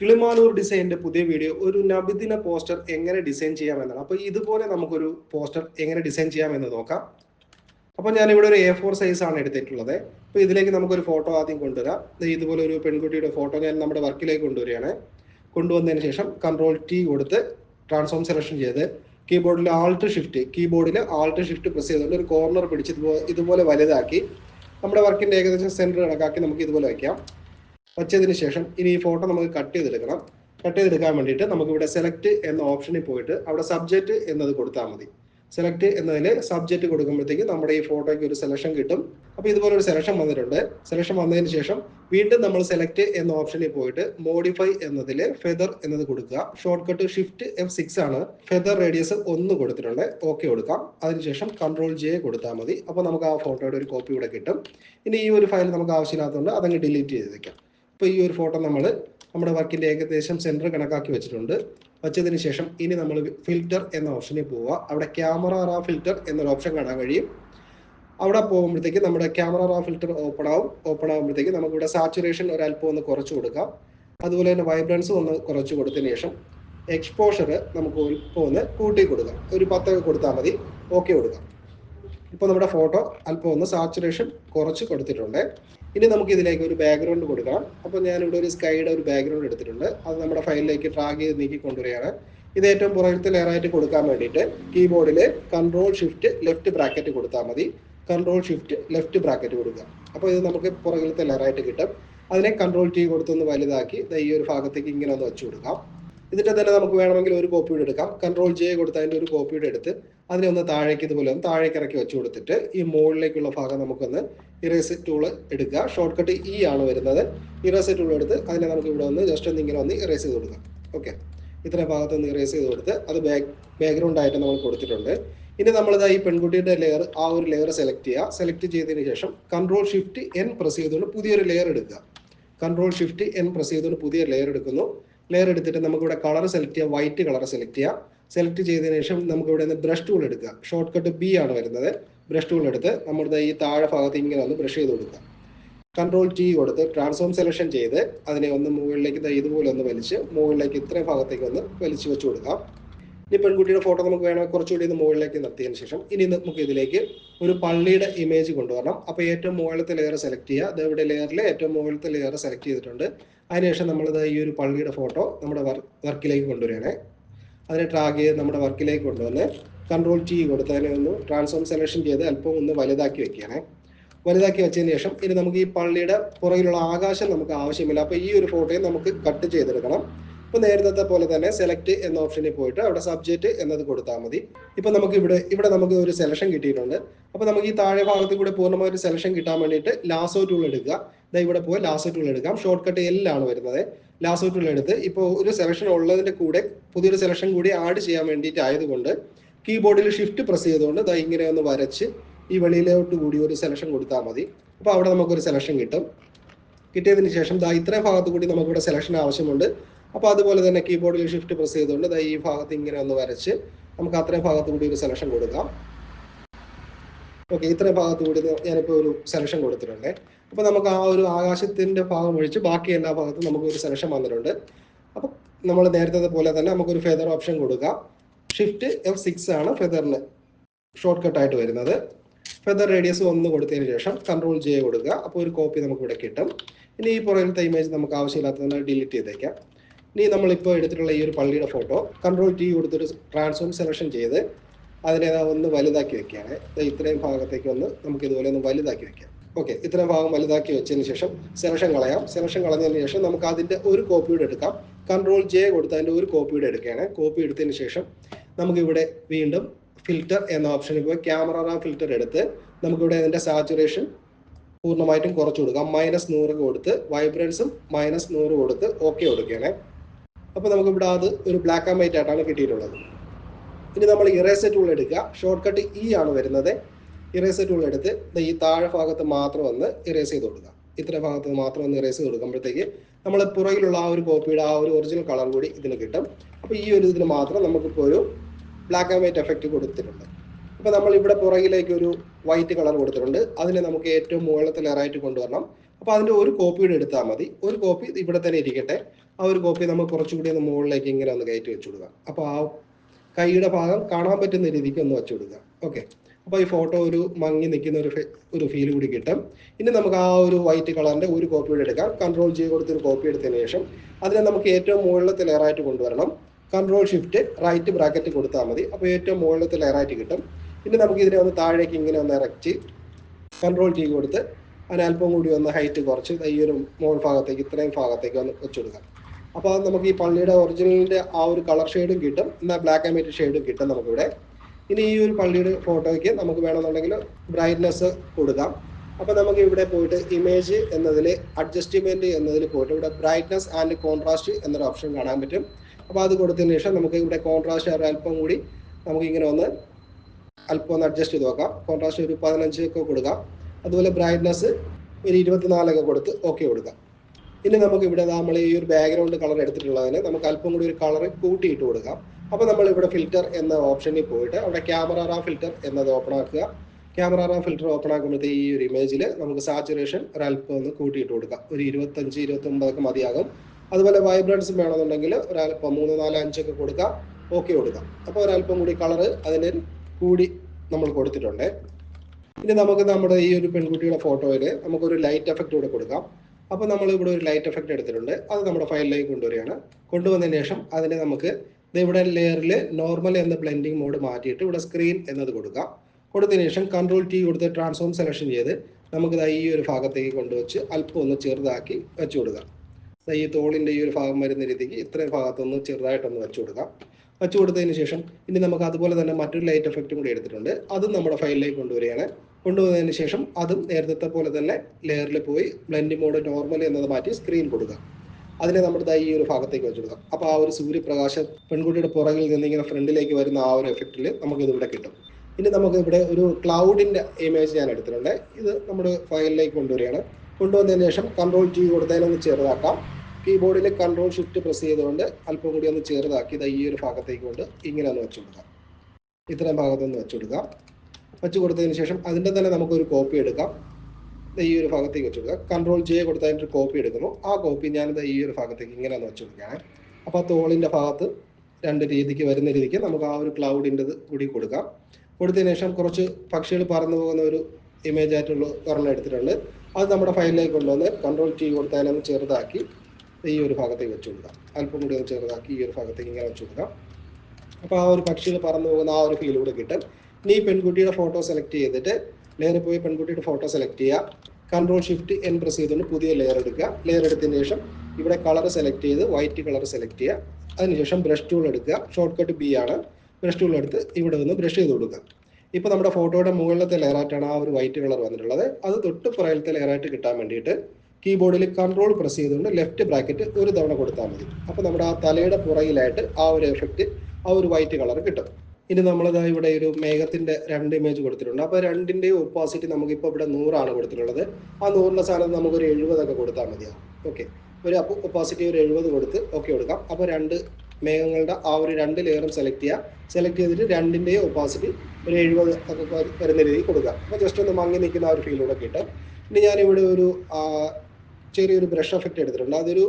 കിളിമാനൂർ ഡിസൈനിന്റെ പുതിയ വീഡിയോ ഒരു നബിദിന പോസ്റ്റർ എങ്ങനെ ഡിസൈൻ ചെയ്യാം എന്നാണ് അപ്പോൾ ഇതുപോലെ നമുക്കൊരു പോസ്റ്റർ എങ്ങനെ ഡിസൈൻ ചെയ്യാം എന്ന് നോക്കാം. അപ്പോൾ ഞാൻ ഇവിടെ ഒരു എ ഫോർ സൈസ് ആണ് എടുത്തിട്ടുള്ളത്. അപ്പോൾ ഇതിലേക്ക് നമുക്കൊരു ഫോട്ടോ ആദ്യം കൊണ്ടുവരാം. ഇതുപോലെ ഒരു പെൺകുട്ടിയുടെ ഫോട്ടോ ഞാൻ നമ്മുടെ വർക്കിലേക്ക് കൊണ്ടുവരികയാണ്. കൊണ്ടുവന്നതിന് ശേഷം കൺട്രോൾ ടി കൊടുത്ത് ട്രാൻസ്ഫോം സെലക്ഷൻ ചെയ്ത് കീബോർഡിൽ ആൾട്ട് ഷിഫ്റ്റ് കീബോർഡിൽ ആൾട്ട് ഷിഫ്റ്റ് പ്രസ് ചെയ്തുകൊണ്ട് ഒരു കോർണർ പിടിച്ച് ഇതുപോലെ ഇതുപോലെ വലുതാക്കി നമ്മുടെ വർക്കിന്റെ ഏകദേശം സെന്റർ കണക്കാക്കി നമുക്ക് ഇതുപോലെ വയ്ക്കാം വച്ചതിന് ശേഷം ഇനി ഈ ഫോട്ടോ നമുക്ക് കട്ട് ചെയ്തെടുക്കണം. കട്ട് ചെയ്തെടുക്കാൻ വേണ്ടിയിട്ട് നമുക്ക് ഇവിടെ സെലക്ട് എന്ന ഓപ്ഷനിൽ പോയിട്ട് അവിടെ സബ്ജക്റ്റ് എന്നത് കൊടുത്താൽ മതി. സെലക്ട് എന്നതിൽ സബ്ജക്റ്റ് കൊടുക്കുമ്പോഴത്തേക്ക് നമ്മുടെ ഈ ഫോട്ടോയ്ക്ക് ഒരു സെലക്ഷൻ കിട്ടും. അപ്പോൾ ഇതുപോലെ ഒരു സെലക്ഷൻ വന്നിട്ടുണ്ട്. സെലക്ഷൻ വന്നതിന് ശേഷം വീണ്ടും നമ്മൾ സെലക്ട് എന്ന ഓപ്ഷനിൽ പോയിട്ട് മോഡിഫൈ എന്നതിൽ ഫെദർ എന്നത് കൊടുക്കുക. Shortcut shift F six ആണ്. ഫെദർ റേഡിയസ് ഒന്ന് കൊടുത്തിട്ടുണ്ട്. ഓക്കെ കൊടുക്കാം. അതിനുശേഷം കൺട്രോൾ ജെ കൊടുത്താൽ മതി. അപ്പോൾ നമുക്ക് ആ ഫോട്ടോയുടെ ഒരു കോപ്പി ഇവിടെ കിട്ടും. ഇനി ഈ ഒരു ഫയൽ നമുക്ക് ആവശ്യമില്ലാത്തതുകൊണ്ട് അതങ്ങ് ഡിലീറ്റ് ചെയ്ത് ഇപ്പോൾ ഈ ഒരു ഫോട്ടോ നമ്മൾ നമ്മുടെ വർക്കിന്റെ ഏകദേശം സെന്റർ കണക്കാക്കി വെച്ചിട്ടുണ്ട്. വെച്ചതിന് ശേഷം ഇനി നമ്മൾ ഫിൽറ്റർ എന്ന ഓപ്ഷനിൽ പോവുക അവിടെ ക്യാമറ റാ ഫിൽറ്റർ എന്നൊരു ഓപ്ഷൻ കാണാൻ കഴിയും. അവിടെ പോകുമ്പോഴത്തേക്ക് നമ്മുടെ ക്യാമറ റാ ഫിൽറ്റർ ഓപ്പൺ ആവും. ഓപ്പൺ ആകുമ്പോഴത്തേക്ക് നമുക്ക് ഇവിടെ സാച്ചുറേഷൻ ഒരല്പം ഒന്ന് കുറച്ച് കൊടുക്കാം. അതുപോലെ തന്നെ വൈബ്രൻസ് ഒന്ന് കുറച്ച് കൊടുത്തതിന് ശേഷം എക്സ്പോഷർ നമുക്ക് ഇപ്പോൾ ഒന്ന് കൂട്ടി കൊടുക്കാം. ഒരു പത്തൊക്കെ കൊടുത്താൽ മതി. ഓക്കെ കൊടുക്കാം. ഇപ്പോൾ നമ്മുടെ ഫോട്ടോ അല്പം ഒന്ന് സാച്ചുറേഷൻ കുറച്ച് കൊടുത്തിട്ടുണ്ട്. ഇനി നമുക്ക് ഇതിലേക്ക് ഒരു ബാക്ക്ഗ്രൗണ്ട് കൊടുക്കണം. അപ്പോൾ ഞാനിവിടെ ഒരു സ്കൈയുടെ ഒരു ബാക്ക്ഗ്രൗണ്ട് എടുത്തിട്ടുണ്ട്. അത് നമ്മുടെ ഫയലിലേക്ക് ട്രാഗ് ചെയ്ത് നീക്കി കൊണ്ടുവരികയാണ്. ഇത് ഏറ്റവും പുറകിലത്തെ ലെയറായിട്ട് കൊടുക്കാൻ വേണ്ടിയിട്ട് കീബോർഡിൽ കൺട്രോൾ ഷിഫ്റ്റ് ലെഫ്റ്റ് ബ്രാക്കറ്റ് കൊടുത്താൽ മതി. കൺട്രോൾ ഷിഫ്റ്റ് ലെഫ്റ്റ് ബ്രാക്കറ്റ് കൊടുക്കുക. അപ്പോൾ ഇത് നമുക്ക് പുറകിലത്തെ ലെയറായിട്ട് കിട്ടും. അതിനെ കൺട്രോൾ ടി കൊടുത്തൊന്ന് വലുതാക്കി ഈ ഒരു ഭാഗത്തേക്ക് ഇങ്ങനെ ഒന്ന് വെച്ചു കൊടുക്കാം. ഇതിന്റെ തന്നെ നമുക്ക് വേണമെങ്കിൽ ഒരു കോപ്പിയുടെ എടുക്കാം. കൺട്രോൾ ജെ കൊടുത്ത് അതിന്റെ ഒരു കോപ്പിയുടെ എടുത്ത് അതിനെ ഒന്ന് താഴേക്ക് ഇതുപോലെ ഒന്ന് താഴേക്ക് ഇറക്കി വെച്ച് കൊടുത്തിട്ട് ഈ മുകളിലേക്കുള്ള ഭാഗം നമുക്കൊന്ന് ഇറേസ് ടൂൾ എടുക്കുക. ഷോർട്ട് കട്ട് ഇ ആണ് വരുന്നത്. ഇറേസ് ടൂൾ എടുത്ത് അതിനെ നമുക്ക് ഇവിടെ ഒന്ന് ജസ്റ്റ് ഒന്ന് ഇങ്ങനെ ഒന്ന് ഇറേസ് ചെയ്ത് കൊടുക്കാം. ഓക്കെ ഇത്ര ഭാഗത്ത് ഒന്ന് ഇറേസ് ചെയ്ത് കൊടുത്ത് അത് ബാക്ക് ബാക്ക്ഗ്രൗണ്ട് ആയിട്ട് നമ്മൾ കൊടുത്തിട്ടുണ്ട്. ഇനി നമ്മളിതാ ഈ പെൺകുട്ടിയുടെ ലെയർ ആ ഒരു ലെയർ സെലക്ട് ചെയ്യുക. സെലക്ട് ചെയ്തതിന് ശേഷം കൺട്രോൾ ഷിഫ്റ്റ് എൻ പ്രസ് ചെയ്തുകൊണ്ട് പുതിയൊരു ലെയർ എടുക്കുക. കൺട്രോൾ ഷിഫ്റ്റ് എൻ പ്രസ് ചെയ്തുകൊണ്ട് പുതിയ ലെയർ എടുക്കുന്നു. ലെയർ എടുത്തിട്ട് നമുക്കിവിടെ കളർ സെലക്ട് ചെയ്യാം. വൈറ്റ് കളർ സെലക്ട് ചെയ്യാം. സെലക്ട് ചെയ്തതിനു ശേഷം നമുക്ക് ഇവിടെ നിന്ന് ബ്രഷ് ടൂൾ എടുക്കുക ഷോർട്ട് കട്ട് ബി ആണ് വരുന്നത്. ബ്രഷ് ടൂൾ എടുത്ത് നമ്മുടെ ഈ താഴെ ഭാഗത്ത് ഇങ്ങനെ ഒന്ന് ബ്രഷ് ചെയ്ത് കൊടുക്കുക കൺട്രോൾ ടി കൊടുത്ത് ട്രാൻസ്ഫോം സെലക്ഷൻ ചെയ്ത് അതിനെ ഒന്ന് മുകളിലേക്ക് ഇതുപോലെ ഒന്ന് വലിച്ച് മുകളിലേക്ക് ഇത്രയും ഭാഗത്തേക്ക് ഒന്ന് വലിച്ചു വെച്ച് കൊടുക്കാം. ഇനി പെൺകുട്ടിയുടെ ഫോട്ടോ നമുക്ക് വേണമെങ്കിൽ കുറച്ചുകൂടി ഒന്ന് മുകളിലേക്ക് നിർത്തിയതിന് ശേഷം ഇനി നമുക്ക് ഇതിലേക്ക് ഒരു പള്ളിയുടെ ഇമേജ് കൊണ്ടുവരണം. അപ്പോൾ ഏറ്റവും മുകളിലത്തെ ലെയർ സെലക്ട് ചെയ്യുക. അത് ഇവിടെ ലെയറിൽ ഏറ്റവും മുകളിലത്തെ ലെയർ സെലക്ട് ചെയ്തിട്ടുണ്ട്. അതിനുശേഷം നമ്മളിത് ഈ ഒരു പള്ളിയുടെ ഫോട്ടോ നമ്മുടെ വർക്കിലേക്ക് കൊണ്ടുവരികയാണേ. അതിനെ ട്രാഗ് ചെയ്ത് നമ്മുടെ വർക്കിലേക്ക് കൊണ്ടുവന്ന് കൺട്രോൾ ടി കൊടുത്ത് അതിനെ ഒന്ന് ട്രാൻസ്ഫോം സെലക്ഷൻ ചെയ്ത് അല്പം ഒന്ന് വലുതാക്കി വെക്കുകയാണേ. വലുതാക്കി വെച്ചതിന് ശേഷം ഇനി നമുക്ക് ഈ പള്ളിയുടെ പുറകിലുള്ള ആകാശം നമുക്ക് ആവശ്യമില്ല. അപ്പോൾ ഈ ഒരു ഫോട്ടോയും നമുക്ക് കട്ട് ചെയ്തെടുക്കണം. ഇപ്പോൾ നേരത്തെ പോലെ തന്നെ സെലക്ട് എന്ന ഓപ്ഷനിൽ പോയിട്ട് അവിടെ സബ്ജക്റ്റ് എന്നത് കൊടുത്താൽ മതി. ഇപ്പോൾ നമുക്ക് ഇവിടെ ഇവിടെ നമുക്ക് ഒരു സെലക്ഷൻ കിട്ടിയിട്ടുണ്ട്. അപ്പോൾ നമുക്ക് ഈ താഴെ ഭാഗത്ത് കൂടെ പൂർണമായ ഒരു സെലക്ഷൻ കിട്ടാൻ വേണ്ടിയിട്ട് ലാസോ ടൂൾ എടുക്കുക. ഇവിടെ പോയി ലാസോ ടൂൾ എടുക്കാം. ഷോർട്ട് കട്ട് ആണ് വരുന്നത്. ലാസോ ടൂൾ എടുത്ത്. ഇപ്പോൾ ഒരു സെലക്ഷൻ ഉള്ളതിന്റെ കൂടെ പുതിയൊരു സെലക്ഷൻ കൂടി ആഡ് ചെയ്യാൻ വേണ്ടിയിട്ട് ആയതുകൊണ്ട് കീബോർഡിൽ ഷിഫ്റ്റ് പ്രസ് ചെയ്തുകൊണ്ട് ദാ ഇങ്ങനെ ഒന്ന് വരച്ച് ഈ വെളിയിലോട്ട് കൂടി ഒരു സെലക്ഷൻ കൊടുത്താൽ മതി. അപ്പോൾ അവിടെ നമുക്കൊരു സെലക്ഷൻ കിട്ടും. കിട്ടിയതിന് ശേഷം ദാ ഇത്രയും ഭാഗത്ത് കൂടി നമുക്കിവിടെ സെലക്ഷൻ ആവശ്യമുണ്ട്. അപ്പോൾ അതുപോലെ തന്നെ കീബോർഡിൽ ഷിഫ്റ്റ് പ്രസ് ചെയ്തുകൊണ്ട് ദാ ഈ ഭാഗത്ത് ഇങ്ങനെ ഒന്ന് വരച്ച് നമുക്ക് അത്രയും ഭാഗത്ത് കൂടി ഒരു സെലക്ഷൻ കൊടുക്കാം. ഓക്കെ ഇത്ര ഭാഗത്തുകൂടി ഞാനിപ്പോൾ ഒരു സെലക്ഷൻ കൊടുത്തിട്ടുണ്ട്. അപ്പോൾ നമുക്ക് ആ ഒരു ആകാശത്തിന്റെ ഭാഗം ഒഴിച്ച് ബാക്കി എല്ലാ ഭാഗത്തും നമുക്ക് ഒരു സെലക്ഷൻ വന്നിട്ടുണ്ട്. അപ്പോൾ നമ്മൾ നേരത്തെ പോലെ തന്നെ നമുക്കൊരു ഫെദർ ഓപ്ഷൻ കൊടുക്കാം. ഷിഫ്റ്റ് എഫ് സിക്സ് ആണ് ഫെദറിന് ഷോർട്ട് കട്ട് ആയിട്ട് വരുന്നത്. ഫെദർ റേഡിയസ് ഒന്ന് കൊടുത്തതിന് ശേഷം കൺട്രോൾ ജെ കൊടുക്കുക. അപ്പോൾ ഒരു കോപ്പി നമുക്ക് ഇവിടെ കിട്ടും. ഇനി ഈ പുറകിലത്തെ ഇമേജ് നമുക്ക് ആവശ്യമില്ലാത്തതിനാൽ ഡിലീറ്റ് ചെയ്തേക്കാം. ഇനി നമ്മളിപ്പോൾ എടുത്തിട്ടുള്ള ഈ ഒരു പള്ളിയുടെ ഫോട്ടോ കൺട്രോൾ ടി കൊടുത്തിട്ട് ട്രാൻസ്ഫോം സെലക്ഷൻ ചെയ്ത് അതിനെ ഒന്ന് വലുതാക്കി വെക്കുകയാണ്. ഇത്രയും ഭാഗത്തേക്ക് ഒന്ന് നമുക്ക് ഇതുപോലെ ഒന്ന് വലുതാക്കി വെക്കാം. ഓക്കെ ഇത്രയും ഭാഗം വലുതാക്കി വെച്ചതിന് ശേഷം സെലക്ഷൻ കളയാം. സെലക്ഷൻ കളഞ്ഞതിന് ശേഷം നമുക്ക് അതിന്റെ ഒരു കോപ്പിയുടെ എടുക്കാം. കൺട്രോൾ ജെ കൊടുത്ത് അതിന്റെ ഒരു കോപ്പിയുടെ എടുക്കുകയാണ്. കോപ്പി എടുത്തതിന് ശേഷം നമുക്ക് ഇവിടെ വീണ്ടും ഫിൽറ്റർ എന്ന ഓപ്ഷനിൽ പോയി ക്യാമറ റാ ഫിൽറ്റർ എടുത്ത് നമുക്കിവിടെ അതിന്റെ സാച്ചുറേഷൻ പൂർണമായിട്ടും കുറച്ച് കൊടുക്കാം. മൈനസ് നൂറ് കൊടുത്ത് വൈബ്രൻസും മൈനസ് നൂറ് കൊടുത്ത് ഓക്കെ കൊടുക്കുകയാണ്. അപ്പോൾ നമുക്ക് ഇവിടെ അത് ഒരു ബ്ലാക്ക് ആൻഡ് വൈറ്റ് ആയിട്ടാണ് കിട്ടിയിട്ടുള്ളത്. ഇനി നമ്മൾ ഇറേസർ ടൂൾ എടുക്കുക. ഷോർട്ട് കട്ട് ഇ ആണ് വരുന്നത്. ഇറേസർ ടൂൾ എടുത്ത് ഈ താഴെ ഭാഗത്ത് മാത്രം ഒന്ന് ഇറേസ് ചെയ്ത് കൊടുക്കുക. ഇത്ര ഭാഗത്ത് മാത്രം ഒന്ന് ഇറേസ് ചെയ്ത് കൊടുക്കുമ്പോഴത്തേക്ക് നമ്മൾ പുറകിലുള്ള ആ ഒരു കോപ്പിയുടെ ആ ഒരു ഒറിജിനൽ കളർ കൂടി ഇതിന് കിട്ടും. അപ്പോൾ ഈ ഒരു ഇതിന് മാത്രം നമുക്കിപ്പോൾ ഒരു ബ്ലാക്ക് ആൻഡ് വൈറ്റ് എഫക്റ്റ് കൊടുത്തിട്ടുണ്ട്. അപ്പോൾ നമ്മൾ ഇവിടെ പുറകിലേക്ക് ഒരു വൈറ്റ് കളർ കൊടുത്തിട്ടുണ്ട്. അതിനെ നമുക്ക് ഏറ്റവും മുകളിലത്തെ ലെയറായിട്ട് കൊണ്ടുവരണം. അപ്പോൾ അതിന്റെ ഒരു കോപ്പിയുടെ എടുത്താൽ മതി. ഒരു കോപ്പി ഇവിടെ തന്നെ ഇരിക്കട്ടെ. ആ ഒരു കോപ്പി നമ്മൾ കുറച്ചുകൂടി ഒന്ന് മുകളിലേക്ക് ഇങ്ങനെ ഒന്ന് കയറ്റി വെച്ചു കൊടുക്കുക. അപ്പോൾ ആ കൈയുടെ ഭാഗം കാണാൻ പറ്റുന്ന രീതിക്ക് ഒന്ന് വെച്ചു കൊടുക്കുക. ഓക്കെ അപ്പോൾ ഈ ഫോട്ടോ ഒരു മങ്ങി നിൽക്കുന്ന ഒരു ഒരു ഫീൽ കൂടി കിട്ടും. ഇനി നമുക്ക് ആ ഒരു വൈറ്റ് കളറിന്റെ ഒരു കോപ്പി കൂടി എടുക്കാം. കൺട്രോൾ ജി കൊടുത്ത് ഒരു കോപ്പി എടുത്തതിന് ശേഷം അതിനെ നമുക്ക് ഏറ്റവും മുകളിലത്തെ ലെയറായിട്ട് കൊണ്ടുവരണം. കൺട്രോൾ ഷിഫ്റ്റ് റൈറ്റ് ബ്രാക്കറ്റ് കൊടുത്താൽ മതി. അപ്പോൾ ഏറ്റവും മുകളിലത്തെ ലെയറായിട്ട് കിട്ടും. ഇനി നമുക്ക് ഇതിനെ ഒന്ന് താഴേക്ക് ഇങ്ങനെ ഒന്ന് ഇറക്കി കൺട്രോൾ ജി കൊടുത്ത് അതിന് അല്പം കൂടി ഒന്ന് ഹൈറ്റ് കുറച്ച് ഈ ഒരു മോൾ ഭാഗത്തേക്ക് ഇത്രയും ഭാഗത്തേക്ക് ഒന്ന് വെച്ചുകൊടുക്കാം അപ്പോൾ നമുക്ക് ഈ പള്ളിയുടെ ഒറിജിനലിന്റെ ആ ഒരു കളർ ഷെയ്ഡും കിട്ടും. എന്നാൽ ബ്ലാക്ക് ആൻഡ് വൈറ്റ് ഷെയ്ഡും കിട്ടും നമുക്കിവിടെ. ഇനി ഈ ഒരു പള്ളിയുടെ ഫോട്ടോയ്ക്ക് നമുക്ക് വേണമെന്നുണ്ടെങ്കിൽ ബ്രൈറ്റ്നെസ് കൊടുക്കാം. അപ്പോൾ നമുക്ക് ഇവിടെ പോയിട്ട് ഇമേജ് എന്നതിൽ അഡ്ജസ്റ്റ്മെന്റ് എന്നതിൽ പോയിട്ട് ഇവിടെ ബ്രൈറ്റ്നസ് ആൻഡ് കോൺട്രാസ്റ്റ് എന്നൊരു ഓപ്ഷൻ കാണാൻ പറ്റും. അപ്പോൾ അത് കൊടുത്തതിന് ശേഷം നമുക്ക് ഇവിടെ കോൺട്രാസ്റ്റ് ഒരു അല്പം കൂടി നമുക്ക് ഇങ്ങനെ ഒന്ന് അല്പം ഒന്ന് അഡ്ജസ്റ്റ് ചെയ്ത് നോക്കാം. കോൺട്രാസ്റ്റ് ഒരു പതിനഞ്ചൊക്കെ കൊടുക്കാം. അതുപോലെ ബ്രൈറ്റ്നസ് ഒരു ഇരുപത്തിനാലൊക്കെ കൊടുത്ത് ഓക്കെ കൊടുക്കാം. ഇനി നമുക്ക് ഇവിടെ നമ്മൾ ഈ ഒരു ബാക്ക്ഗ്രൗണ്ട് കളർ എടുത്തിട്ടുള്ളതിന് നമുക്ക് അല്പം കൂടി ഒരു കളർ കൂട്ടിയിട്ട് കൊടുക്കാം. അപ്പോൾ നമ്മൾ ഇവിടെ ഫിൽറ്റർ എന്ന ഓപ്ഷനിൽ പോയിട്ട് അവിടെ ക്യാമറ റാ ഫിൽറ്റർ എന്നത് ഓപ്പൺ ആക്കുക. ക്യാമറ റാ ഫിൽറ്റർ ഓപ്പൺ ആക്കുമ്പോഴത്തെ ഈ ഒരു ഇമേജിൽ നമുക്ക് സാച്ചുറേഷൻ ഒരു അല്പം ഒന്ന് കൂട്ടിയിട്ട് കൊടുക്കാം. ഒരു ഇരുപത്തഞ്ച് ഇരുപത്തൊമ്പതൊക്കെ മതിയാകും. അതുപോലെ വൈബ്രൻസും വേണമെന്നുണ്ടെങ്കിൽ ഒരല്പം മൂന്ന് നാല് അഞ്ചൊക്കെ കൊടുക്കാം. ഓക്കെ കൊടുക്കാം. അപ്പോൾ ഒരല്പം കൂടി കളറ് അതിന് കൂടി നമ്മൾ കൊടുത്തിട്ടുണ്ട്. ഇനി നമുക്ക് നമ്മുടെ ഈ ഒരു പെൺകുട്ടിയുടെ ഫോട്ടോയിൽ നമുക്കൊരു ലൈറ്റ് എഫക്റ്റ് കൂടെ കൊടുക്കാം. അപ്പോൾ നമ്മൾ ഇവിടെ ഒരു ലൈറ്റ് എഫക്റ്റ് എടുത്തിട്ടുണ്ട്. അത് നമ്മുടെ ഫയലിലേക്ക് കൊണ്ടുവരികയാണ്. കൊണ്ടുവന്നതിന് ശേഷം അതിനെ നമുക്ക് ഇവിടെ ലെയറിൽ നോർമൽ എന്ന ബ്ലെൻഡിങ് മോഡ് മാറ്റിയിട്ട് ഇവിടെ സ്ക്രീൻ എന്നത് കൊടുക്കാം. കൊടുത്തതിന് ശേഷം കൺട്രോൾ ടി കൊടുത്ത് ട്രാൻസ്ഫോം സെലക്ഷൻ ചെയ്ത് നമുക്ക് ദാ ഈ ഒരു ഭാഗത്തേക്ക് കൊണ്ടുവച്ച് അല്പം ഒന്ന് ചെറുതാക്കി വെച്ചു കൊടുക്കാം. ഈ തോളിന്റെ ഈ ഒരു ഭാഗം വരുന്ന രീതിക്ക് ഇത്രയും ഭാഗത്തൊന്ന് ചെറുതായിട്ടൊന്ന് വെച്ചു കൊടുക്കാം. വെച്ചു കൊടുത്തതിന് ശേഷം ഇനി നമുക്ക് അതുപോലെ തന്നെ മറ്റൊരു ലൈറ്റ് എഫക്റ്റും കൂടി എടുത്തിട്ടുണ്ട്. അതും നമ്മുടെ ഫയലിലേക്ക് കൊണ്ടുവരികയാണ്. കൊണ്ടുവന്നതിന് ശേഷം അതും നേരത്തെ പോലെ തന്നെ ലെയറിൽ പോയി ബ്ലെൻഡ് മോഡ് നോർമൽ എന്നത് മാറ്റി സ്ക്രീൻ കൊടുക്കുക. അതിനെ നമ്മുടെ ഈ ഒരു ഭാഗത്തേക്ക് വെച്ച് കൊടുക്കാം. അപ്പോൾ ആ ഒരു സൂര്യപ്രകാശം പെൺകുട്ടിയുടെ പുറകിൽ നിന്ന് ഇങ്ങനെ ഫ്രണ്ടിലേക്ക് വരുന്ന ആ ഒരു എഫക്റ്റിൽ നമുക്ക് ഇത് ഇവിടെ കിട്ടും. ഇനി നമുക്ക് ഇവിടെ ഒരു ക്ലൗഡിന്റെ ഇമേജ് ഞാൻ എടുത്തിട്ടുണ്ട്. ഇത് നമ്മുടെ ഫയലിലേക്ക് കൊണ്ടുവരികയാണ്. കൊണ്ടുവന്നതിന് ശേഷം കൺട്രോൾ ടി കൊടുത്തതിനൊന്ന് ചെറുതാക്കാം. കീബോർഡിൽ കൺട്രോൾ ഷിഫ്റ്റ് പ്രസ് ചെയ്തുകൊണ്ട് അല്പം കൂടി ഒന്ന് ചെറുതാക്കി ദാ ഈ ഒരു ഭാഗത്തേക്ക് കൊണ്ട് ഇങ്ങനെ ഒന്ന് വെച്ചു കൊടുക്കാം. ഇത്രയും ഭാഗത്തൊന്ന് വെച്ചു കൊടുക്കാം. വെച്ച് കൊടുത്തതിന് ശേഷം അതിന്റെ തന്നെ നമുക്കൊരു കോപ്പി എടുക്കാം. ഈ ഒരു ഭാഗത്തേക്ക് വെച്ച് കൊടുക്കുക കൺട്രോൾ ജെ കൊടുത്ത് അതിന്റെ ഒരു കോപ്പി എടുക്കുന്നു. ആ കോപ്പി ഞാനിത് ഈ ഒരു ഭാഗത്തേക്ക് ഇങ്ങനെ ഒന്ന് വെച്ച് കൊടുക്കുകയാണ് അപ്പോൾ തോളിന്റെ ഭാഗത്ത് രണ്ട് രീതിക്ക് വരുന്ന രീതിക്ക് നമുക്ക് ആ ഒരു ക്ലൗഡിന്റെ കൂടി കൊടുക്കാം. കൊടുത്തതിന് ശേഷം കുറച്ച് പക്ഷികൾ പറന്നു പോകുന്ന ഒരു ഇമേജ് ആയിട്ടുള്ള ഒരെണ്ണം എടുത്തിട്ടുണ്ട്. അത് നമ്മുടെ ഫയലിലേക്ക് കൊണ്ടുവന്ന് കൺട്രോൾ ടി കൊടുത്താൽ ഒന്ന് ചെറുതാക്കി ഈ ഒരു ഭാഗത്തേക്ക് വെച്ച് കൊടുക്കാം. അല്പം കൂടി ഒന്ന് ചെറുതാക്കി ഈ ഒരു ഭാഗത്തേക്ക് ഇങ്ങനെ വെച്ച് കൊടുക്കാം. അപ്പോൾ ആ ഒരു പക്ഷികൾ പറന്നു പോകുന്ന ആ ഒരു ഫീൽ കൂടെ കിട്ടും. ഇനി പെൺകുട്ടിയുടെ ഫോട്ടോ സെലക്ട് ചെയ്തിട്ട് ലെയറിൽ പോയി പെൺകുട്ടിയുടെ ഫോട്ടോ സെലക്ട് ചെയ്യുക. കൺട്രോൾ ഷിഫ്റ്റ് എൻ പ്രസ് ചെയ്തുകൊണ്ട് പുതിയ ലെയർ എടുക്കുക. ലെയർ എടുത്തതിന് ശേഷം ഇവിടെ കളർ സെലക്ട് ചെയ്ത് വൈറ്റ് കളർ സെലക്ട് ചെയ്യുക. അതിനുശേഷം ബ്രഷ് ടൂൾ എടുക്കുക. ഷോർട്ട് കട്ട് ബി ആണ്. ബ്രഷ് ടൂൾ എടുത്ത് ഇവിടെ നിന്ന് ബ്രഷ് ചെയ്ത് കൊടുക്കുക. ഇപ്പോൾ നമ്മുടെ ഫോട്ടോയുടെ മുകളിലത്തെ ലെയറായിട്ടാണ് ആ ഒരു വൈറ്റ് കളർ വന്നിട്ടുള്ളത്. അത് തൊട്ട് പുറകിലത്തെ ലെയറായിട്ട് കിട്ടാൻ വേണ്ടിയിട്ട് കീബോർഡിൽ കൺട്രോൾ പ്രസ് ചെയ്തുകൊണ്ട് ലെഫ്റ്റ് ബ്രാക്കറ്റ് ഒരു തവണ കൊടുത്താൽ മതി. അപ്പോൾ നമ്മുടെ ആ തലയുടെ പുറകിലായിട്ട് ആ ഒരു എഫക്റ്റ് ആ ഒരു വൈറ്റ് കളർ കിട്ടും. ഇനി നമ്മളിതാ ഇവിടെ ഒരു മേഘത്തിന്റെ രണ്ട് ഇമേജ് കൊടുത്തിട്ടുണ്ട്. അപ്പോൾ രണ്ടിന്റെയും നമുക്ക് നമുക്കിപ്പോൾ ഇവിടെ നൂറാണ് കൊടുത്തിട്ടുള്ളത്. ആ നൂറിന്റെ സ്ഥാനത്ത് നമുക്കൊരു എഴുപതൊക്കെ കൊടുത്താൽ മതിയാവും. ഓക്കെ ഒരു ഒപ്പോസിറ്റ് ഒരു എഴുപത് കൊടുത്ത് ഓക്കെ കൊടുക്കാം. അപ്പോൾ രണ്ട് മേഘങ്ങളുടെ ആ ഒരു രണ്ട് ലെയറും സെലക്ട് ചെയ്യുക സെലക്ട് ചെയ്തിട്ട് രണ്ടിന്റെ ഒപ്പോസിറ്റ് ഒരു എഴുപത് ഒക്കെ വരുന്ന രീതിയിൽ കൊടുക്കുക അപ്പോൾ ജസ്റ്റ് ഒന്ന് മങ്ങി നിൽക്കുന്ന ആ ഒരു ഫീലൂടെ കിട്ടും. ഇനി ഞാനിവിടെ ഒരു ചെറിയൊരു ബ്രഷ് എഫക്റ്റ് എടുത്തിട്ടുണ്ട്. അതൊരു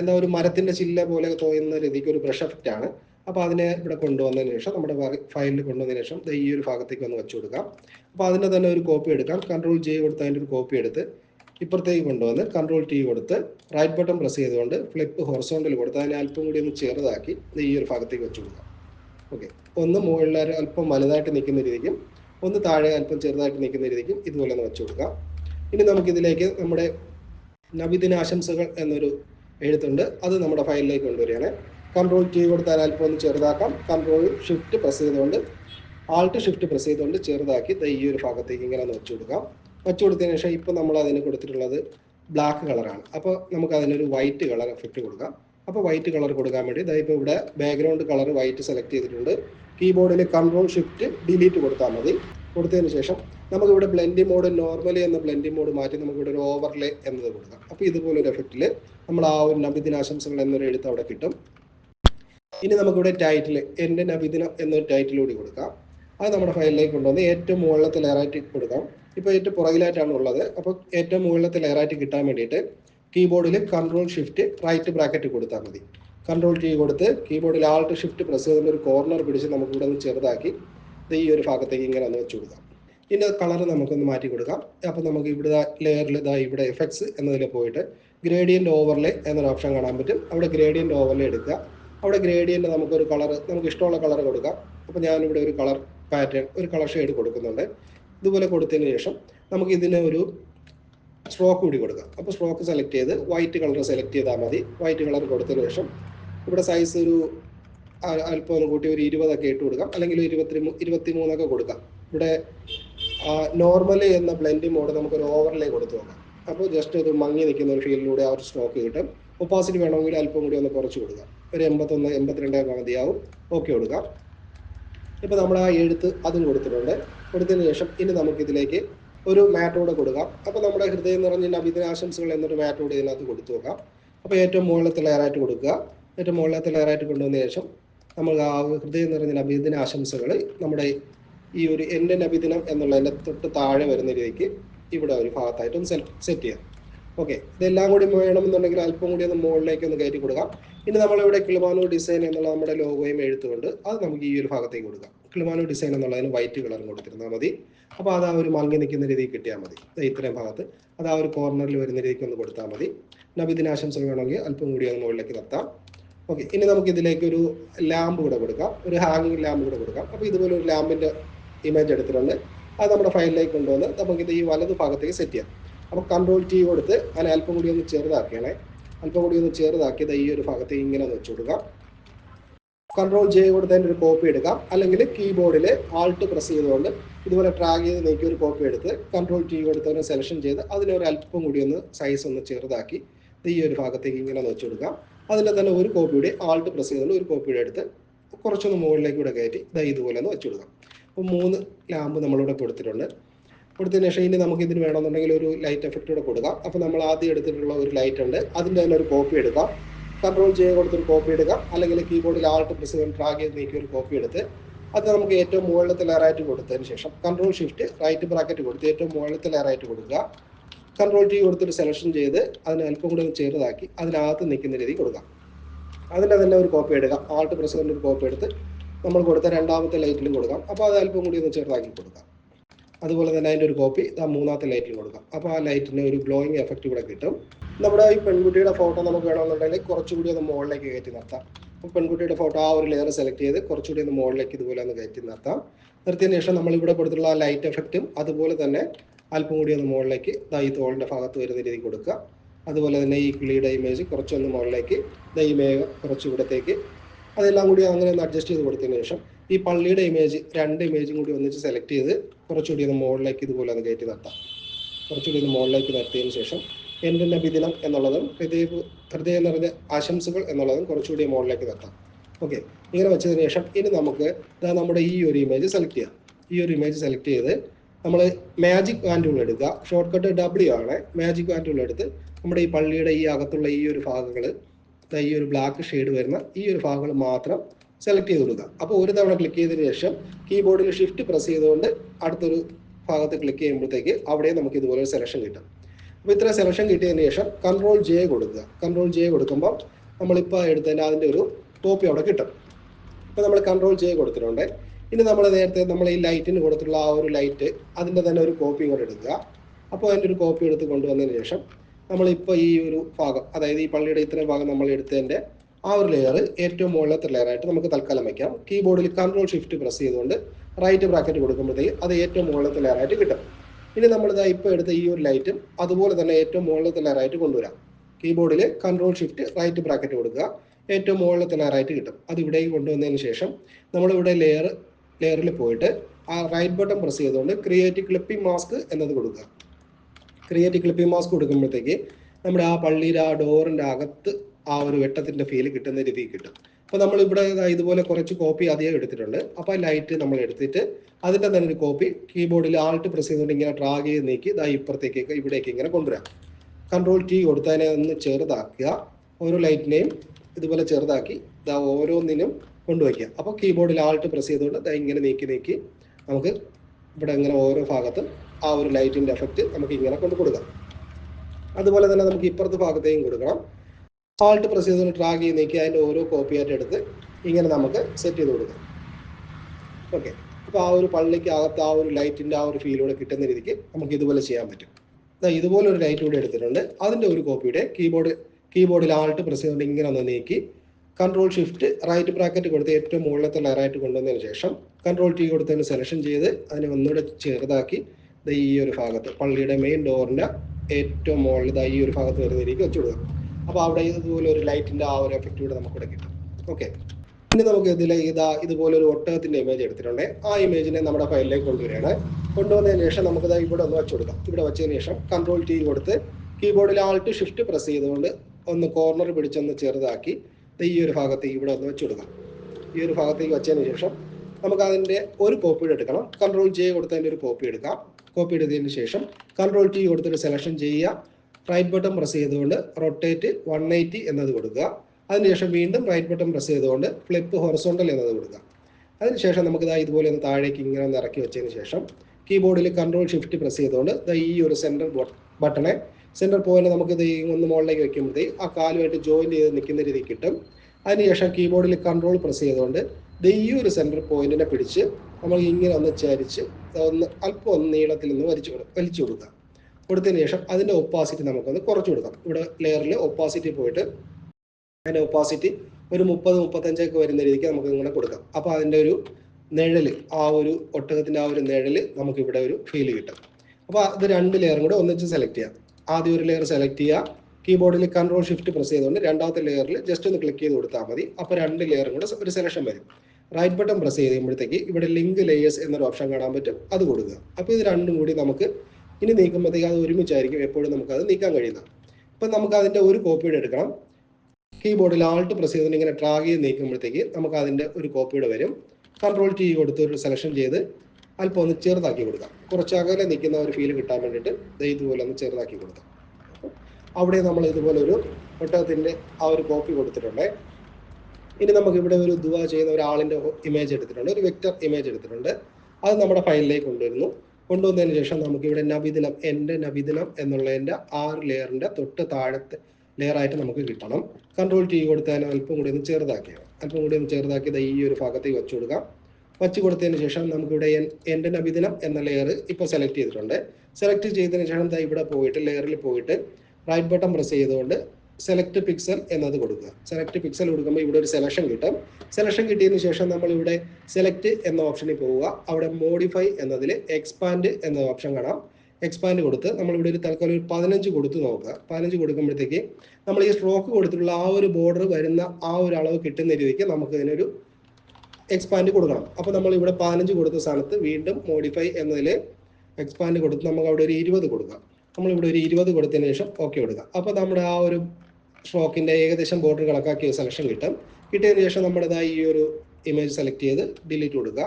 എന്താ ഒരു മരത്തിന്റെ ചില്ല പോലെ തോന്നുന്ന രീതിക്ക് ഒരു ബ്രഷ് എഫക്റ്റ് ആണ്. അപ്പോൾ അതിനെ ഇവിടെ കൊണ്ടുവന്നതിന് ശേഷം നമ്മുടെ ഫയലിൽ കൊണ്ടുവന്നതിന് ശേഷം ഈ ഒരു ഭാഗത്തേക്ക് ഒന്ന് വെച്ച് കൊടുക്കാം. അപ്പോൾ അതിന്റെ തന്നെ ഒരു കോപ്പി എടുക്കാം. കൺട്രോൾ ജെ കൊടുത്ത് അതിന്റെ ഒരു കോപ്പി എടുത്ത് ഇപ്പുറത്തേക്ക് കൊണ്ടുവന്ന് കൺട്രോൾ ടി കൊടുത്ത് റൈറ്റ് ബട്ടൺ പ്രസ് ചെയ്തുകൊണ്ട് ഫ്ലിപ്പ് ഹൊറസോണ്ടിൽ കൊടുത്ത് അതിനെ അല്പം കൂടി ഒന്ന് ചെറുതാക്കി ഈ ഒരു ഭാഗത്തേക്ക് വെച്ച് കൊടുക്കാം. ഓക്കെ ഒന്ന് മുകളിൽ അല്പം വലുതായിട്ട് നിൽക്കുന്ന രീതിക്കും ഒന്ന് താഴെ അല്പം ചെറുതായിട്ട് നിൽക്കുന്ന രീതിക്കും ഇതുപോലെ ഒന്ന് വെച്ച് കൊടുക്കാം. ഇനി നമുക്കിതിലേക്ക് നമ്മുടെ നബിദിനാശംസകൾ എന്നൊരു എഴുത്തുണ്ട്. അത് നമ്മുടെ ഫയലിലേക്ക് കൊണ്ടുവരികയാണ്. കൺട്രോൾ ടി കൊടുത്താൽ അല്പം ഒന്ന് ചെറുതാക്കാം. കൺട്രോൾ ഷിഫ്റ്റ് പ്രസ് ചെയ്തുകൊണ്ട് ആൾട്ട് ഷിഫ്റ്റ് പ്രസ് ചെയ്തുകൊണ്ട് ചെറുതാക്കി ഈ ഒരു ഭാഗത്തേക്ക് ഇങ്ങനെ ഒന്ന് വെച്ച് കൊടുക്കാം. വെച്ച് കൊടുത്തതിന് ശേഷം ഇപ്പോൾ നമ്മൾ അതിന് കൊടുത്തിട്ടുള്ളത് ബ്ലാക്ക് കളറാണ് അപ്പോൾ നമുക്ക് അതിനൊരു വൈറ്റ് കളർ എഫക്റ്റ് കൊടുക്കാം. അപ്പോൾ വൈറ്റ് കളർ കൊടുക്കാൻ വേണ്ടി ദാ ഇപ്പോൾ ഇവിടെ ബാക്ക്ഗ്രൗണ്ട് കളർ വൈറ്റ് സെലക്ട് ചെയ്തിട്ടുണ്ട്. കീബോർഡിൽ കൺട്രോൾ ഷിഫ്റ്റ് ഡിലീറ്റ് കൊടുത്താൽ മതി. കൊടുത്തതിന് ശേഷം നമുക്കിവിടെ ബ്ലെൻഡി മോഡ് നോർമലി എന്ന ബ്ലെൻഡി മോഡ് മാറ്റി നമുക്കിവിടെ ഒരു ഓവർലേ എന്നത് കൊടുക്കാം. അപ്പോൾ ഇതുപോലൊരു എഫക്റ്റിൽ നമ്മൾ ആ ഒരു നബിദിനാശംസകൾ എന്നൊരു എഴുത്ത് അവിടെ കിട്ടും. ഇനി നമുക്കിവിടെ ടൈറ്റിൽ എന്റെ നബിദിനം എന്നൊരു ടൈറ്റിൽ കൂടി കൊടുക്കാം. അത് നമ്മുടെ ഫയലിലേക്ക് കൊണ്ടുവന്ന് ഏറ്റവും മുകളിലത്തെ ലെയറായിട്ട് കൊടുക്കാം. ഇപ്പോൾ ഏറ്റവും പുറകിലായിട്ടാണ് ഉള്ളത്. അപ്പോൾ ഏറ്റവും മുകളിലത്തെ ലെയറായിട്ട് കിട്ടാൻ വേണ്ടിയിട്ട് കീബോർഡിൽ കൺട്രോൾ ഷിഫ്റ്റ് റൈറ്റ് ബ്രാക്കറ്റ് കൊടുത്താൽ മതി. കൺട്രോൾ ടി കൊടുത്ത് കീബോർഡിൽ ആൾട്ട് ഷിഫ്റ്റ് പ്രസ് ചെയ്തുകൊണ്ട് ഒരു കോർണർ പിടിച്ച് നമുക്ക് ഇവിടെ ഒന്ന് ചെറുതാക്കി ഈ ഒരു ഭാഗത്തേക്ക് ഇങ്ങനെ ഒന്ന് വെച്ച് കൊടുക്കാം. ഇതിന്റെ കളർ നമുക്കൊന്ന് മാറ്റി കൊടുക്കാം. അപ്പോൾ നമുക്ക് ഇവിടെ ലെയറിൽ ഇതാ ഇവിടെ എഫക്ട്സ് എന്നതിൽ പോയിട്ട് ഗ്രേഡിയന്റ് ഓവർലേ എന്നൊരു ഓപ്ഷൻ കാണാൻ പറ്റും. അവിടെ ഗ്രേഡിയന്റ് ഓവർലേ എടുക്കുക. അവിടെ ഗ്രേഡിയന്റ് നമുക്കൊരു കളർ നമുക്ക് ഇഷ്ടമുള്ള കളർ കൊടുക്കാം. അപ്പോൾ ഞാനിവിടെ ഒരു കളർ പാറ്റേൺ ഒരു കളർ ഷെയ്ഡ് കൊടുക്കുന്നുണ്ട്. ഇതുപോലെ കൊടുത്തതിന് ശേഷം നമുക്ക് ഇതിന് ഒരു സ്ട്രോക്ക് കൂടി കൊടുക്കാം. അപ്പോൾ സ്ട്രോക്ക് സെലക്ട് ചെയ്ത് വൈറ്റ് കളർ സെലക്ട് ചെയ്താൽ മതി. വൈറ്റ് കളർ കൊടുത്തതിന് ശേഷം ഇവിടെ സൈസ് ഒരു അല്പം ഒന്ന് കൂട്ടി ഒരു ഇരുപതൊക്കെ ഇട്ട് കൊടുക്കാം. അല്ലെങ്കിൽ ഇരുപത്തി ഇരുപത്തി മൂന്നൊക്കെ കൊടുക്കാം. ഇവിടെ നോർമലി എന്ന ബ്ലെൻഡിങ് മോഡ് നമുക്കൊരു ഓവർലേ കൊടുത്തു നോക്കാം. അപ്പോൾ ജസ്റ്റ് ഒരു മങ്ങി നിൽക്കുന്ന ഒരു ഫീലിലൂടെ ആ ഒരു സ്ട്രോക്ക് കിട്ടും. ഒപ്പാസിറ്റി വേണമെങ്കിൽ അല്പം കൂടി ഒന്ന് കുറച്ച് കൊടുക്കാം. ഒരു എൺപത്തൊന്ന് എൺപത്തിരണ്ടൊക്കെ മതിയാവും. ഓക്കെ കൊടുക്കാം. ഇപ്പോൾ നമ്മൾ ആ എഴുത്ത് അതും കൊടുത്തിട്ടുണ്ട്. കൊടുത്തതിന് ശേഷം ഇനി നമുക്കിതിലേക്ക് ഒരു മാറ്റോടെ കൂടെ കൊടുക്കാം. അപ്പോൾ നമ്മുടെ ഹൃദയം നിറഞ്ഞ അഭിദിനാശംസകൾ എന്നൊരു മാറ്റ് കൂടെ ഇതിനകത്ത് കൊടുത്തു നോക്കാം. അപ്പോൾ ഏറ്റവും മുകളിലത്തെ ലെയറായിട്ട് കൊടുക്കുക. ഏറ്റവും മുകളിലത്തെ ലെയറായിട്ട് കൊണ്ടുവന്ന ശേഷം നമ്മൾ ആ ഹൃദയം നിറഞ്ഞ നബിദിന ആശംസകൾ നമ്മുടെ ഈ ഒരു എന്റെ നബിദിനം എന്നുള്ളതിന്റെ തൊട്ട് താഴെ വരുന്ന രീതിക്ക് ഇവിടെ ഒരു ഭാഗത്തായിട്ട് ഒന്ന് സെറ്റ് ചെയ്യാം. ഓക്കെ ഇതെല്ലാം കൂടി വേണമെന്നുണ്ടെങ്കിൽ അല്പം കൂടി ഒന്ന് മുകളിലേക്ക് ഒന്ന് കയറ്റി കൊടുക്കാം. ഇനി നമ്മളിവിടെ കിളിമാനു ഡിസൈൻ എന്നുള്ള നമ്മുടെ ലോഗോയും എഴുത്തുകൊണ്ട് അത് നമുക്ക് ഈ ഒരു ഭാഗത്തേക്ക് കൊടുക്കാം. കിളിമാനു ഡിസൈൻ എന്നുള്ളതിന് വൈറ്റ് കളർ കൊടുത്തിരുന്നാൽ മതി. അപ്പോൾ അത് ആ ഒരു മങ്ങി നിൽക്കുന്ന രീതിയിൽ കിട്ടിയാൽ മതി. ഇത്രയും ഭാഗത്ത്. അത് ആ ഒരു കോർണറിൽ വരുന്ന രീതിക്ക് ഒന്ന് കൊടുത്താൽ മതി. നബിദിനാശംസകൾ വേണമെങ്കിൽ അല്പം കൂടി ഒന്ന് മുകളിലേക്ക് നിർത്താം. ഓക്കെ ഇനി നമുക്ക് ഇതിലേക്ക് ഒരു ലാമ്പ് കൂടെ കൊടുക്കാം. ഒരു ഹാങ്ങിങ് ലാമ്പ് കൂടെ കൊടുക്കാം. അപ്പോൾ ഇതുപോലെ ഒരു ലാമ്പിന്റെ ഇമേജ് എടുത്തിട്ടുണ്ട്. അത് നമ്മുടെ ഫയലിലേക്ക് കൊണ്ടുവന്ന് നമുക്കിത് ഈ വലത് ഭാഗത്തേക്ക് സെറ്റ് ചെയ്യാം. അപ്പോൾ കൺട്രോൾ ടി കൊടുത്ത് അതിനെ അല്പം കൂടി ഒന്ന് ചെറുതാക്കിയണേ. അല്പം കൂടി ഒന്ന് ചെറുതാക്കിയത് ഈ ഒരു ഭാഗത്ത് ഇങ്ങനെ ഒന്ന് വെച്ചു കൊടുക്കാം. കൺട്രോൾ ജെ കൊടുത്ത് അതിന്റെ ഒരു കോപ്പി എടുക്കാം. അല്ലെങ്കിൽ കീബോർഡിൽ ആൾട്ട് പ്രസ് ചെയ്തുകൊണ്ട് ഇതുപോലെ ട്രാഗ് ചെയ്ത് നീക്കി ഒരു കോപ്പി എടുത്ത് കൺട്രോൾ ടി കൊടുത്ത് അതിനെ സെലക്ഷൻ ചെയ്ത് അതിലൊരു അല്പം കൂടി ഒന്ന് സൈസ് ഒന്ന് ചെറുതാക്കി ഈ ഒരു ഭാഗത്തേക്ക് ഇങ്ങനെ വെച്ച് കൊടുക്കാം. അതിന്റെ തന്നെ ഒരു കോപ്പി കൂടി ആൾട്ട് പ്രസ് ചെയ്തുകൊണ്ട് ഒരു കോപ്പി കൂടി എടുത്ത് കുറച്ചൊന്ന് മുകളിലേക്ക് കൂടെ കയറ്റി ഇതാ ഇതുപോലെ ഒന്ന് വെച്ച് കൊടുക്കാം. അപ്പോൾ മൂന്ന് ലാമ്പ് നമ്മളിവിടെ കൊടുത്തിട്ടുണ്ട്. കൊടുത്തതിന് ശേഷം ഇനി നമുക്ക് ഇതിന് വേണമെന്നുണ്ടെങ്കിൽ ഒരു ലൈറ്റ് എഫക്റ്റ് കൂടെ കൊടുക്കാം. അപ്പോൾ നമ്മൾ ആദ്യം എടുത്തിട്ടുള്ള ഒരു ലൈറ്റ് ഉണ്ട്. അതിന്റെ തന്നെ ഒരു കോപ്പി എടുക്കാം. കൺട്രോൾ ചെയ്യാൻ കൊടുത്തൊരു കോപ്പി എടുക്കാം. അല്ലെങ്കിൽ കീബോർഡിൽ ആൾട്ട് പ്രസ് ചെയ്ത് ട്രാക്ക് ചെയ്ത് നീക്കി ഒരു കോപ്പി എടുത്ത് അത് നമുക്ക് ഏറ്റവും മുകളിലത്തെ ലെയറായിട്ട് കൊടുത്തതിന് ശേഷം കൺട്രോൾ ഷിഫ്റ്റ് റൈറ്റ് ബ്രാക്കറ്റ് കൊടുത്ത് ഏറ്റവും മുകളിലത്തെ ലെയറായിട്ട് കൊടുക്കുക. കൺട്രോൾ ടി കൊടുത്തൊരു സെലക്ഷൻ ചെയ്ത് അതിന് അല്പം കൂടെ ചെറുതാക്കി അതിനകത്ത് നിൽക്കുന്ന രീതി കൊടുക്കാം. അതിന്റെ തന്നെ ഒരു കോപ്പി എടുക്കാം. ആൾട്ട് പ്രസ് കൊണ്ട് ഒരു കോപ്പി എടുത്ത് നമ്മൾ കൊടുത്ത രണ്ടാമത്തെ ലൈറ്റിലും കൊടുക്കാം. അപ്പോൾ അത് അല്പം കൂടി ഒന്ന് ചെറുതാക്കി കൊടുക്കാം. അതുപോലെ തന്നെ അതിന്റെ ഒരു കോപ്പി ആ മൂന്നാമത്തെ ലൈറ്റിൽ കൊടുക്കാം. അപ്പോൾ ആ ലൈറ്റിന് ഒരു ഗ്ലോയിങ് എഫക്റ്റ് ഇവിടെ കിട്ടും. നമ്മുടെ ഈ പെൺകുട്ടിയുടെ ഫോട്ടോ നമുക്ക് വേണമെന്നുണ്ടെങ്കിൽ കുറച്ചുകൂടി ഒന്ന് മുകളിലേക്ക് കയറ്റി നിർത്താം. അപ്പോൾ പെൺകുട്ടിയുടെ ഫോട്ടോ ആ ഒരു ലെയർ സെലക്ട് ചെയ്ത് കുറച്ചുകൂടി ഒന്ന് മുകളിലേക്ക് ഇതുപോലെ ഒന്ന് കയറ്റി നിർത്താം. നിർത്തിയതിന് ശേഷം നമ്മൾ ഇവിടെ കൊടുത്തുള്ള ആ ലൈറ്റ് എഫക്റ്റും അതുപോലെ തന്നെ അല്പം കൂടി ഒന്ന് മുകളിലേക്ക് ഈ തോളിന്റെ ഭാഗത്ത് വരുന്ന രീതിയിൽ കൊടുക്കുക. അതുപോലെ തന്നെ ഈ കിളിയുടെ ഇമേജ് കുറച്ചൊന്ന് മുകളിലേക്ക് ദാ ഈ മേഘം കുറച്ച് ഇവിടത്തേക്ക് അതെല്ലാം കൂടി അങ്ങനെ ഒന്ന് അഡ്ജസ്റ്റ് ചെയ്ത് കൊടുത്തതിന് ശേഷം ഈ പള്ളിയുടെ ഇമേജ് രണ്ട് ഇമേജും കൂടി ഒന്നിച്ച് സെലക്ട് ചെയ്ത് കുറച്ചുകൂടി ഒന്ന് മുകളിലേക്ക് ഇതുപോലെ ഒന്ന് കയറ്റി നിർത്താം. കുറച്ചുകൂടി ഒന്ന് മുകളിലേക്ക് നിർത്തിയതിന് ശേഷം എന്റെ നബിദിനം എന്നുള്ളതും ഹൃദയ ഹൃദയം നിറഞ്ഞ ആശംസകൾ എന്നുള്ളതും കുറച്ചുകൂടി മുകളിലേക്ക് നിർത്താം. ഓക്കെ ഇങ്ങനെ വെച്ചതിന് ശേഷം ഇനി നമുക്ക് ഇതാ നമ്മുടെ ഈ ഒരു ഇമേജ് സെലക്ട് ചെയ്യാം. ഈ ഒരു ഇമേജ് സെലക്ട് ചെയ്ത് നമ്മൾ മാജിക് വാൻഡുകൾ എടുക്കുക. ഷോർട്ട് കട്ട് ഡബ്ല്യു ആണ് മാജിക് വാൻഡുകൾ എടുത്ത് നമ്മുടെ ഈ പള്ളിയുടെ ഈ അകത്തുള്ള ഈ ഒരു ഭാഗങ്ങൾ ഈ ഒരു ബ്ലാക്ക് ഷെയ്ഡ് വരുന്ന ഈ ഒരു ഭാഗങ്ങൾ മാത്രം സെലക്ട് ചെയ്ത് കൊടുക്കുക. അപ്പോൾ ഒരു തവണ ക്ലിക്ക് ചെയ്തതിന് ശേഷം കീബോർഡിൽ ഷിഫ്റ്റ് പ്രസ് ചെയ്തുകൊണ്ട് അടുത്തൊരു ഭാഗത്ത് ക്ലിക്ക് ചെയ്യുമ്പോഴത്തേക്ക് അവിടെ നമുക്ക് ഇതുപോലെ ഒരു സെലക്ഷൻ കിട്ടും. അപ്പോൾ ഇത്ര സെലക്ഷൻ കിട്ടിയതിന് ശേഷം കൺട്രോൾ ജെ കൊടുക്കുക. കൺട്രോൾ ജെ കൊടുക്കുമ്പോൾ നമ്മളിപ്പോൾ എടുത്തതിന്റെ അതിന്റെ ഒരു കോപ്പി അവിടെ കിട്ടും. ഇപ്പോൾ നമ്മൾ കൺട്രോൾ ജെ കൊടുത്തിട്ടുണ്ട്. ഇനി നമ്മൾ നേരത്തെ നമ്മൾ ഈ ലൈറ്റിന് കൊടുത്തിട്ടുള്ള ആ ഒരു ലൈറ്റ് അതിന്റെ തന്നെ ഒരു കോപ്പി കൂടെ എടുക്കുക. അപ്പോൾ അതിന്റെ ഒരു കോപ്പി എടുത്ത് കൊണ്ടുവന്നതിന് ശേഷം നമ്മളിപ്പോൾ ഈ ഒരു ഭാഗം അതായത് ഈ പള്ളിയുടെ ഇത്രയും ഭാഗം നമ്മൾ എടുത്തതിന്റെ ആ ഒരു ലെയർ ഏറ്റവും മുകളിലത്തെ ലെയറായിട്ട് നമുക്ക് തൽക്കാലം വയ്ക്കാം. കീബോർഡിൽ കൺട്രോൾ ഷിഫ്റ്റ് പ്രസ് ചെയ്തുകൊണ്ട് റൈറ്റ് ബ്രാക്കറ്റ് കൊടുക്കുമ്പോഴത്തേക്ക് അത് ഏറ്റവും മുകളിലത്തെ ലെയറായിട്ട് കിട്ടും. ഇനി നമ്മൾ ഇതാ ഇപ്പോൾ എടുത്ത ഈ ഒരു ലൈറ്റും അതുപോലെ തന്നെ ഏറ്റവും മുകളിലത്തെ ലെയറായിട്ട് കൊണ്ടുവരാം. കീബോർഡിൽ കൺട്രോൾ ഷിഫ്റ്റ് റൈറ്റ് ബ്രാക്കറ്റ് കൊടുക്കുക. ഏറ്റവും മുകളിലത്തെ ലെയറായിട്ട് കിട്ടും. അത് ഇവിടേക്ക് കൊണ്ടുവന്നതിന് ശേഷം നമ്മളിവിടെ ലെയർ ലെയറിൽ പോയിട്ട് ആ റൈറ്റ് ബട്ടൺ പ്രസ് ചെയ്തുകൊണ്ട് ക്രിയേറ്റ് ക്ലിപ്പിംഗ് മാസ്ക് എന്നത് കൊടുക്കുക. ക്രിയേറ്റ് ക്ലിപ്പിംഗ് മാസ്ക് കൊടുക്കുമ്പോഴത്തേക്ക് നമ്മുടെ ആ പള്ളിയുടെ ആ ഡോറിന്റെ അകത്ത് ആ ഒരു വെട്ടത്തിന്റെ ഫീൽ കിട്ടുന്ന രീതിയിൽ കിട്ടും. അപ്പോൾ നമ്മൾ ഇവിടെ ഇതുപോലെ കുറച്ച് കോപ്പി അധികം എടുത്തിട്ടുണ്ട്. അപ്പോൾ ലൈറ്റ് നമ്മൾ എടുത്തിട്ട് അതിന്റെ തന്നെ ഒരു കോപ്പി കീബോർഡിൽ ആൾട്ട് പ്രസ് ചെയ്തുകൊണ്ട് ഇങ്ങനെ ഡ്രാഗ് ചെയ്ത് നീക്കി ഇതാ ഇപ്പുറത്തേക്ക് ഇവിടേക്ക് ഇങ്ങനെ കൊണ്ടുവരാം. കൺട്രോൾ ടി കൊടുത്തതിനെ ഒന്ന് ചെറുതാക്കുക. ഓരോ ലൈറ്റിനെയും ഇതുപോലെ ചെറുതാക്കി ഇതാ ഓരോന്നിനും കൊണ്ടുവയ്ക്കുക. അപ്പോൾ കീബോർഡിൽ ആൾട്ട് പ്രസ് ചെയ്തുകൊണ്ട് ഇതാ ഇങ്ങനെ നീക്കി നീക്കി നമുക്ക് ഇവിടെ ഇങ്ങനെ ഓരോ ഭാഗത്തും ആ ഒരു ലൈറ്റിന്റെ എഫക്റ്റ് നമുക്ക് ഇങ്ങനെ കൊണ്ട് കൊടുക്കാം. അതുപോലെ തന്നെ നമുക്ക് ഇപ്പുറത്തെ ഭാഗത്തേക്കും കൊടുക്കണം. ആൾട്ട് പ്രസ് ചെയ്തുകൊണ്ട് ട്രാക്ക് ചെയ്ത് നീക്കി അതിന്റെ ഓരോ കോപ്പി ആയിട്ട് എടുത്ത് ഇങ്ങനെ നമുക്ക് സെറ്റ് ചെയ്ത് കൊടുക്കാം. ഓക്കെ അപ്പോൾ ആ ഒരു പള്ളിക്ക് അകത്ത് ആ ഒരു ലൈറ്റിന്റെ ആ ഒരു ഫീലൂടെ കിട്ടുന്ന രീതിക്ക് നമുക്ക് ഇതുപോലെ ചെയ്യാൻ പറ്റും. ഇതുപോലെ ഒരു ലൈറ്റ് കൂടെ എടുത്തിട്ടുണ്ട്. അതിന്റെ ഒരു കോപ്പിയുടെ കീബോർഡ് കീബോർഡിൽ ആൾട്ട് പ്രസ് ചെയ്തുകൊണ്ട് ഇങ്ങനെ ഒന്ന് നീക്കി കൺട്രോൾ ഷിഫ്റ്റ് റൈറ്റ് ബ്രാക്കറ്റ് കൊടുത്ത് ഏറ്റവും മുകളിലത്തെ ലെയറായിട്ട് കൊണ്ടുവന്നതിന് ശേഷം കൺട്രോൾ ടി കൊടുത്തതിന് സെലക്ഷൻ ചെയ്ത് അതിനെ ഒന്നുകൂടെ ചെറുതാക്കി ഈ ഒരു ഭാഗത്ത് പള്ളിയുടെ മെയിൻ ഡോറിന്റെ ഏറ്റവും മുകളിൽ ഈ ഒരു ഭാഗത്ത് വരുന്ന രീതിക്ക് വെച്ചു കൊടുക്കാം. അപ്പോൾ അവിടെ ഇതുപോലെ ഒരു ലൈറ്റിന്റെ ആ ഒരു എഫക്റ്റ് നമുക്ക് നമുക്കിവിടെ കിട്ടും. ഓക്കെ ഇനി നമുക്ക് ഇതിൽ ഇതാ ഇതുപോലെ ഒരു ഒട്ടകത്തിന്റെ ഇമേജ് എടുത്തിട്ടുണ്ട്. ആ ഇമേജിനെ നമ്മുടെ ഫയലിലേക്ക് കൊണ്ടുവരികയാണ്. കൊണ്ടുവന്നതിന് ശേഷം നമുക്കത് ഇവിടെ ഒന്ന് വെച്ച് കൊടുക്കാം. ഇവിടെ വെച്ചതിന് ശേഷം കൺട്രോൾ ടി കൊടുത്ത് കീബോർഡിൽ ആൾട്ട് ഷിഫ്റ്റ് പ്രസ് ചെയ്തുകൊണ്ട് ഒന്ന് കോർണർ പിടിച്ചൊന്ന് ചെറുതാക്കി ഈ ഒരു ഭാഗത്തേക്ക് ഇവിടെ ഒന്ന് വെച്ച് കൊടുക്കാം. ഈ ഒരു ഭാഗത്തേക്ക് വെച്ചതിന് ശേഷം നമുക്ക് അതിന്റെ ഒരു കോപ്പി എടുക്കണം. കൺട്രോൾ ജെ കൊടുത്തതിന്റെ ഒരു കോപ്പി എടുക്കാം. കോപ്പി എടുത്തതിന് ശേഷം കൺട്രോൾ ടി കൊടുത്തിട്ട് സെലക്ഷൻ ചെയ്യുക. റൈറ്റ് ബട്ടൺ പ്രസ് ചെയ്തുകൊണ്ട് റൊട്ടേറ്റ് വൺ എയ്റ്റി എന്നത് കൊടുക്കുക. അതിനുശേഷം വീണ്ടും റൈറ്റ് ബട്ടൺ പ്രസ് ചെയ്തുകൊണ്ട് ഫ്ലിപ്പ് ഹൊറസോണ്ടൽ എന്നത് കൊടുക്കുക. അതിനുശേഷം നമുക്ക് ഇതാ ഇതുപോലെ ഒന്ന് താഴേക്ക് ഇങ്ങനെ ഒന്ന് ഇറക്കി വെച്ചതിന് ശേഷം കീബോർഡിൽ കൺട്രോൾ ഷിഫ്റ്റ് പ്രസ് ചെയ്തുകൊണ്ട് ഈ ഒരു സെന്റർ ബട്ടണെ സെന്റർ പോയിന്റ് നമുക്ക് ഇത് ഒന്ന് മുകളിലേക്ക് വെക്കുമ്പോഴത്തേക്ക് ആ കാലുമായിട്ട് ജോയിൻ ചെയ്ത് നിൽക്കുന്ന രീതി കിട്ടും. അതിനുശേഷം കീബോർഡിൽ കൺട്രോൾ പ്രസ് ചെയ്തുകൊണ്ട് ഈ ഒരു സെന്റർ പോയിന്റിനെ പിടിച്ച് നമ്മൾ ഇങ്ങനെ ഒന്ന് ചരിച്ച് ഒന്ന് അല്പം ഒന്ന് നീളത്തിൽ നിന്ന് വലിച്ചു കൊടു വലിച്ചു കൊടുക്കുക. കൊടുത്തതിന് ശേഷം അതിന്റെ ഒപ്പാസിറ്റി നമുക്കൊന്ന് കുറച്ച് കൊടുക്കാം. ഇവിടെ ലെയറിൽ ഒപ്പാസിറ്റി പോയിട്ട് അതിന്റെ ഒപ്പാസിറ്റി ഒരു മുപ്പത് മുപ്പത്തഞ്ചൊക്കെ വരുന്ന രീതിക്ക് നമുക്ക് ഇങ്ങനെ കൊടുക്കാം. അപ്പോൾ അതിന്റെ ഒരു നിഴൽ ആ ഒരു ഒട്ടകത്തിന്റെ ആ ഒരു നിഴൽ നമുക്ക് ഇവിടെ ഒരു ഫീൽ കിട്ടും. അപ്പോൾ അത് രണ്ട് ലെയറും കൂടെ ഒന്നിച്ച് സെലക്ട് ചെയ്യാം. ആദ്യം ഒരു ലെയർ സെലക്ട് ചെയ്യുക. കീബോർഡിൽ കൺട്രോൾ ഷിഫ്റ്റ് പ്രസ് ചെയ്തുകൊണ്ട് രണ്ടാമത്തെ ലെയറിൽ ജസ്റ്റ് ഒന്ന് ക്ലിക്ക് ചെയ്ത് കൊടുത്താൽ മതി. അപ്പോൾ രണ്ട് ലെയറും കൂടെ ഒരു സെലക്ഷൻ വരും. റൈറ്റ് ബട്ടൺ പ്രസ് ചെയ്യുമ്പോഴത്തേക്ക് ഇവിടെ ലിങ്ക് ലേയേഴ്സ് എന്നൊരു ഓപ്ഷൻ കാണാൻ പറ്റും. അത് കൊടുക്കുക. അപ്പോൾ ഇത് രണ്ടും കൂടി നമുക്ക് ഇനി നീക്കുമ്പോഴത്തേക്ക് അത് ഒരുമിച്ചായിരിക്കും എപ്പോഴും നമുക്ക് അത് നീക്കാൻ കഴിയുന്നത്. ഇപ്പം നമുക്ക് അതിന്റെ ഒരു കോപ്പിയുടെ എടുക്കണം. കീബോർഡിൽ ആൾട്ട് പ്രസ് ചെയ്തുകൊണ്ട് ഇങ്ങനെ ട്രാഗ് ചെയ്ത് നീക്കുമ്പോഴത്തേക്ക് നമുക്ക് അതിന്റെ ഒരു കോപ്പിയുടെ വരും. കൺട്രോൾ ടി കൊടുത്ത് ഒരു സെലക്ഷൻ ചെയ്ത് അല്പം ഒന്ന് ചെറുതാക്കി കൊടുക്കാം. കുറച്ച് അകലെ നിൽക്കുന്ന ഒരു ഫീൽ കിട്ടാൻ വേണ്ടിയിട്ട് ഇതുപോലെ ഒന്ന് ചെറുതാക്കി കൊടുക്കാം. അവിടെ നമ്മൾ ഇതുപോലെ ഒരു ഒട്ടകത്തിന്റെ ആ ഒരു കോപ്പി കൊടുത്തിട്ടുണ്ട്. ഇനി നമുക്ക് ഇവിടെ ഒരു ദുവാ ചെയ്യുന്ന ഒരാളിന്റെ ഇമേജ് എടുത്തിട്ടുണ്ട്. ഒരു വെക്റ്റർ ഇമേജ് എടുത്തിട്ടുണ്ട്. അത് നമ്മുടെ ഫയലിലേക്ക് കൊണ്ടുവരുന്നു. കൊണ്ടുവന്നതിന് ശേഷം നമുക്ക് ഇവിടെ നബിദിനം എന്റെ നബിദിനം എന്നുള്ളതിന്റെ ആറ് ലെയറിന്റെ തൊട്ട് താഴത്തെ ലെയറായിട്ട് നമുക്ക് കിട്ടണം. കൺട്രോൾ ടി കൊടുത്താൽ അല്പം കൂടി ഒന്ന് ചെറുതാക്കിയത് അല്പം കൂടി ഒന്ന് ചെറുതാക്കിയത് ഈ ഒരു ഭാഗത്തേക്ക് വെച്ച് കൊടുക്കാം. വച്ച് കൊടുത്തതിന് ശേഷം നമുക്കിവിടെ എൻ- എന്റെ നബിദിനം എന്ന ലെയർ ഇപ്പോൾ സെലക്ട് ചെയ്തിട്ടുണ്ട്. സെലക്ട് ചെയ്തതിന് ശേഷം ഇവിടെ പോയിട്ട് ലെയറിൽ പോയിട്ട് റൈറ്റ് ബട്ടൺ പ്രസ് ചെയ്തുകൊണ്ട് സെലക്ട് പിക്സൽ എന്നത് കൊടുക്കുക. സെലക്ട് പിക്സൽ കൊടുക്കുമ്പോൾ ഇവിടെ ഒരു സെലക്ഷൻ കിട്ടും. സെലക്ഷൻ കിട്ടിയതിന് ശേഷം നമ്മൾ ഇവിടെ സെലക്ട് എന്ന ഓപ്ഷനിൽ പോവുക. അവിടെ മോഡിഫൈ എന്നതിൽ എക്സ്പാൻഡ് എന്ന ഓപ്ഷൻ കാണാം. എക്സ്പാൻഡ് കൊടുത്ത് നമ്മളിവിടെ ഒരു തൽക്കാലം ഒരു പതിനഞ്ച് കൊടുത്ത് നോക്കുക. പതിനഞ്ച് കൊടുക്കുമ്പോഴത്തേക്ക് നമ്മൾ ഈ സ്ട്രോക്ക് കൊടുത്തിട്ടുള്ള ആ ഒരു ബോർഡർ വരുന്ന ആ ഒരു അളവ് കിട്ടുന്ന രീതിക്ക് നമുക്ക് ഇതിനൊരു എക്സ്പാൻഡ് കൊടുക്കണം. അപ്പോൾ നമ്മൾ ഇവിടെ പതിനഞ്ച് കൊടുത്ത സ്ഥാനത്ത് വീണ്ടും മോഡിഫൈ എന്നതിൽ എക്സ്പാൻഡ് കൊടുത്ത് നമുക്ക് അവിടെ ഒരു ഇരുപത് കൊടുക്കാം. നമ്മളിവിടെ ഒരു ഇരുപത് കൊടുത്തതിന് ശേഷം ഓക്കെ കൊടുക്കുക അപ്പോൾ നമ്മുടെ ആ ഒരു സ്ട്രോക്കിന്റെ ഏകദേശം ബോർഡർ കണക്കാക്കിയ സെലക്ഷൻ കിട്ടും. കിട്ടിയതിന് ശേഷം നമ്മുടേതായ ഈ ഒരു ഇമേജ് സെലക്ട് ചെയ്ത് ഡിലീറ്റ് കൊടുക്കുക.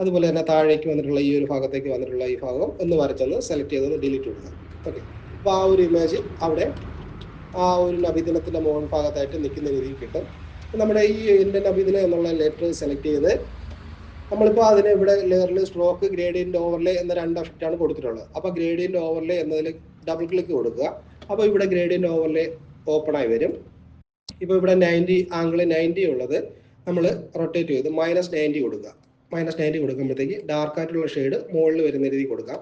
അതുപോലെ തന്നെ താഴേക്ക് വന്നിട്ടുള്ള ഈ ഒരു ഭാഗത്തേക്ക് വന്നിട്ടുള്ള ഈ ഭാഗം ഒന്ന് വരച്ചൊന്ന് സെലക്ട് ചെയ്തൊന്ന് ഡിലീറ്റ് കൊടുക്കുക. ഓക്കെ അപ്പോൾ ആ ഒരു ഇമേജ് അവിടെ ആ ഒരു നബിദിനത്തിന്റെ മുകൾ ഭാഗത്തായിട്ട് നിൽക്കുന്ന രീതിയിൽ കിട്ടും. നമ്മുടെ ഈ എന്റെ നബിദിനം എന്നുള്ള ലെറ്റർ സെലക്ട് ചെയ്ത് നമ്മളിപ്പോൾ അതിന് ഇവിടെ ലെയറിൽ സ്ട്രോക്ക് ഗ്രേഡിയന്റ് ഓവർലേ എന്ന രണ്ട് എഫക്റ്റാണ് കൊടുത്തിട്ടുള്ളത്. അപ്പോൾ ഗ്രേഡിയന്റ് ഓവർലേ എന്നതിൽ ഡബിൾ ക്ലിക്ക് കൊടുക്കുക. അപ്പോൾ ഇവിടെ ഗ്രേഡിയന്റ് ഓവർലേ ഓപ്പൺ ആയി വരും. ഇപ്പോൾ ഇവിടെ നയന്റി ആംഗിൾ നയന്റി ഉള്ളത് നമ്മൾ റൊട്ടേറ്റ് ചെയ്ത് മൈനസ് നയന്റി കൊടുക്കുക. മൈനസ് നയന്റി കൊടുക്കുമ്പോഴത്തേക്ക് ഡാർക്ക് ആയിട്ടുള്ള ഷെയ്ഡ് മുകളിൽ വരുന്ന രീതിയിൽ കൊടുക്കാം.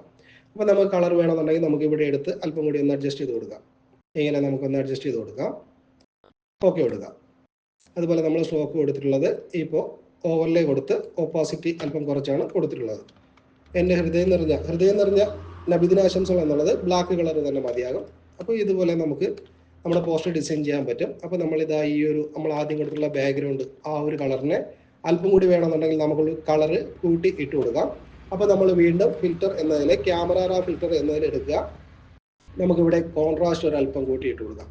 അപ്പോൾ നമുക്ക് കളർ വേണമെന്നുണ്ടെങ്കിൽ നമുക്ക് ഇവിടെ എടുത്ത് അല്പം കൂടി ഒന്ന് അഡ്ജസ്റ്റ് ചെയ്ത് കൊടുക്കാം. ഇങ്ങനെ നമുക്കൊന്ന് അഡ്ജസ്റ്റ് ചെയ്ത് കൊടുക്കാം. ഓക്കെ കൊടുക്കാം. അതുപോലെ നമ്മൾ സ്ട്രോക്ക് കൊടുത്തിട്ടുള്ളത് ഇപ്പോൾ ഓവർലേ കൊടുത്ത് ഓപ്പോസിറ്റി അല്പം കുറച്ചാണ് കൊടുത്തിട്ടുള്ളത്. എന്റെ ഹൃദയം നിറഞ്ഞ ഹൃദയം നിറഞ്ഞ നബിദിനാശംസകൾ എന്നുള്ളത് ബ്ലാക്ക് കളർ തന്നെ മതിയാകും. അപ്പോൾ ഇതുപോലെ നമുക്ക് നമ്മുടെ പോസ്റ്റർ ഡിസൈൻ ചെയ്യാൻ പറ്റും. അപ്പോൾ നമ്മളിതാ ഈ ഒരു നമ്മൾ ആദ്യം കൊടുത്തിട്ടുള്ള ബാക്ക്ഗ്രൗണ്ട് ആ ഒരു കളറിനെ അല്പം കൂടി വേണമെന്നുണ്ടെങ്കിൽ നമുക്ക് കളറ് കൂട്ടി ഇട്ട് കൊടുക്കാം. അപ്പോൾ നമ്മൾ വീണ്ടും ഫിൽറ്റർ എന്നതിൽ ക്യാമറ ഫിൽറ്റർ എന്നതിൽ എടുക്കുക. നമുക്കിവിടെ കോൺട്രാസ്റ്റ് ഒരു അല്പം കൂട്ടി ഇട്ട് കൊടുക്കാം.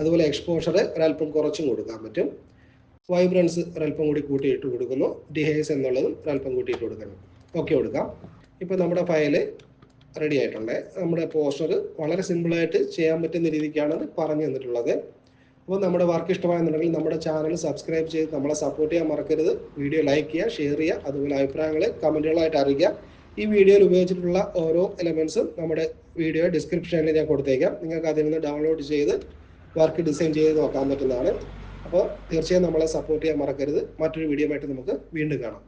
അതുപോലെ എക്സ്പോഷർ ഒരല്പം കുറച്ചും കൊടുക്കാൻ പറ്റും. വൈബ്രൻസ് ഒരല്പം കൂടി കൂട്ടി കൂട്ടിയിട്ട് കൊടുക്കുന്നു. ഡിഹേസ് എന്നുള്ളതും ഒരല്പം കൂട്ടിയിട്ട് കൊടുക്കണം ഓക്കെ കൊടുക്കാം. ഇപ്പോൾ നമ്മുടെ ഫയൽ റെഡി ആയിട്ടുണ്ട്. നമ്മുടെ പോസ്റ്റർ വളരെ സിമ്പിളായിട്ട് ചെയ്യാൻ പറ്റുന്ന രീതിക്കാണ് പറഞ്ഞു തന്നിട്ടുള്ളത്. അപ്പോൾ നമ്മുടെ വർക്ക് ഇഷ്ടമായെന്നുണ്ടെങ്കിൽ നമ്മുടെ ചാനൽ സബ്സ്ക്രൈബ് ചെയ്ത് നമ്മളെ സപ്പോർട്ട് ചെയ്യാൻ മറക്കരുത്. വീഡിയോ ലൈക്ക് ചെയ്യുക ഷെയർ ചെയ്യുക അതുപോലെ അഭിപ്രായങ്ങൾ കമന്റുകളായിട്ട് അറിയിക്കുക. ഈ വീഡിയോയിൽ ഉപയോഗിച്ചിട്ടുള്ള ഓരോ എലമെൻസും നമ്മുടെ വീഡിയോ ഡിസ്ക്രിപ്ഷനിൽ ഞാൻ കൊടുത്തേക്കാം. നിങ്ങൾക്ക് അതിൽ നിന്ന് ഡൗൺലോഡ് ചെയ്ത് വർക്ക് ഡിസൈൻ ചെയ്ത് നോക്കാൻ പറ്റുന്നതാണ്. അപ്പോൾ തീർച്ചയായും നമ്മളെ സപ്പോർട്ട് ചെയ്യാൻ മറക്കരുത്. മറ്റൊരു വീഡിയോ ആയിട്ട് നമുക്ക് വീണ്ടും കാണാം.